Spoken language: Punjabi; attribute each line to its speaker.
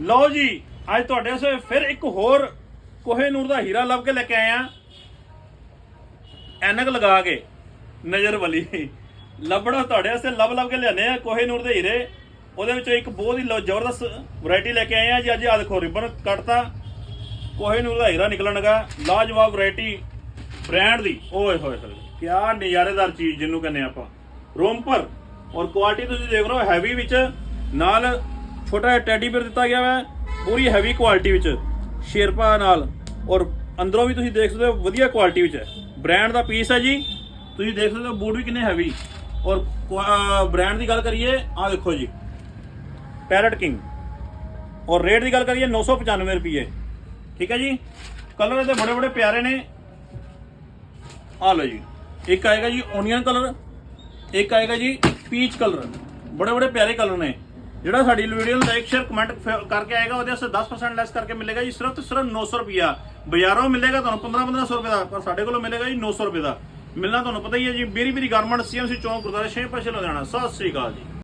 Speaker 1: ਲਓ ਜੀ, ਅੱਜ ਤੁਹਾਡੇ ਵਾਸਤੇ ਫਿਰ ਇੱਕ ਹੋਰ ਕੋਹੇ ਨੂਰ ਦਾ ਹੀਰਾ ਲੱਭ ਕੇ ਲੈ ਕੇ ਆਏ ਆ। ਐਨਕ ਲਗਾ ਕੇ, ਨਜ਼ਰ ਵਾਲੀ। ਲੱਭਣਾ ਤੁਹਾਡੇ ਵਾਸਤੇ, ਲੱਭ ਲੱਭ ਕੇ ਲਿਆਨੇ ਆ ਕੋਹੇ ਨੂਰ ਦੇ ਹੀਰੇ। ਉਹਦੇ ਵਿੱਚੋਂ ਇੱਕ ਬਹੁਤ ਹੀ ਜ਼ਬਰਦਸਤ ਵੈਰਾਈਟੀ ਲੈ ਕੇ ਆਏ ਆ ਜੀ। ਅੱਜ ਆ ਦੇਖੋ, ਰਿਬਨ ਕੱਟਤਾ। ਕੋਹੇ ਨੂਰ ਦਾ ਹੀਰਾ ਨਿਕਲਣ ਲੱਗਾ। ਲਾਜਵਾਬ ਵੈਰਾਈਟੀ ਬ੍ਰਾਂਡ ਦੀ। ਓਏ ਹੋਏ ਹੋਏ, ਕਿਆ ਨਜ਼ਾਰੇਦਾਰ ਚੀਜ਼, ਜਿਹਨੂੰ ਕਹਿੰਦੇ ਆਪਾਂ। ਰੋਮਪਰ। ਔਰ ਕੁਆਲਿਟੀ ਤੁਸੀਂ ਦੇਖ ਰਹੇ ਹੋ ਹੈਵੀ ਵਿੱਚ। ਨਾਲ ਛੋਟਾ ਜਿਹਾ ਟੈਡੀ ਬੀਅਰ ਦਿੱਤਾ ਗਿਆ ਹੈ ਪੂਰੀ ਹੈਵੀ ਕੁਆਲਿਟੀ ਵਿੱਚ, ਸ਼ੇਰਪਾ ਨਾਲ, ਔਰ ਅੰਦਰੋਂ ਵੀ ਤੁਸੀਂ ਦੇਖ ਸਕਦੇ ਹੋ, ਵਧੀਆ ਕੁਆਲਿਟੀ ਵਿੱਚ ਹੈ। ਬ੍ਰਾਂਡ ਦਾ ਪੀਸ ਹੈ ਜੀ, ਤੁਸੀਂ ਦੇਖ ਸਕਦੇ ਹੋ, ਬੂਟ ਵੀ ਕਿੰਨੇ ਹੈਵੀ ਔਰ ਬ੍ਰਾਂਡ ਦੀ ਗੱਲ ਕਰੀਏ ਆਹ ਦੇਖੋ ਜੀ ਪੈਰਟ ਕਿੰਗ ਔਰ ਰੇਟ ਦੀ ਗੱਲ ਕਰੀਏ 995 ਰੁਪਏ ਠੀਕ ਹੈ ਜੀ? ਕਲਰ ਇਹਦੇ ਬੜੇ ਬੜੇ ਪਿਆਰੇ ਨੇ। ਆ ਲਓ ਜੀ, ਇੱਕ ਆਏਗਾ ਜੀ ਓਨੀਅਨ ਕਲਰ ਇੱਕ ਆਏਗਾ ਜੀ ਪੀਚ ਕਲਰ ਬੜੇ ਬੜੇ ਪਿਆਰੇ ਕਲਰ ਨੇ। ਜਿਹੜਾ ਸਾਡੀ ਵੀਡੀਓ ਨੂੰ ਲਾਈਕ ਸ਼ੇਅਰ ਕਮੈਂਟ ਕਰਕੇ ਆਏਗਾ, ਉਹਦੇ ਵਾਸਤੇ 10% ਲੈਸ ਕਰਕੇ ਮਿਲੇਗਾ ਜੀ, ਸਿਰਫ ਤੇ ਸਿਰਫ 900 ਰੁਪਿਆ ਬਾਜ਼ਾਰੋਂ ਮਿਲੇਗਾ ਤੁਹਾਨੂੰ 15 1500 ਰੁਪਏ ਦਾ ਪਰ ਸਾਡੇ ਕੋਲੋਂ ਮਿਲੇਗਾ ਜੀ 900 ਰੁਪਏ ਦਾ। ਮਿਲਣਾ ਤੁਹਾਨੂੰ ਪਤਾ ਹੀ ਹੈ ਜੀ ਬੀਰੀ ਬੀਰੀ ਗਾਰਮੈਂਟ ਸੀਐਮਸੀ ਚੌਂਕ ਗੁਰਦਾਰੇ 6 ਪਾਸੇ ਲੁਧਿਆਣਾ। ਸਤਿ ਸ੍ਰੀ ਅਕਾਲ ਜੀ।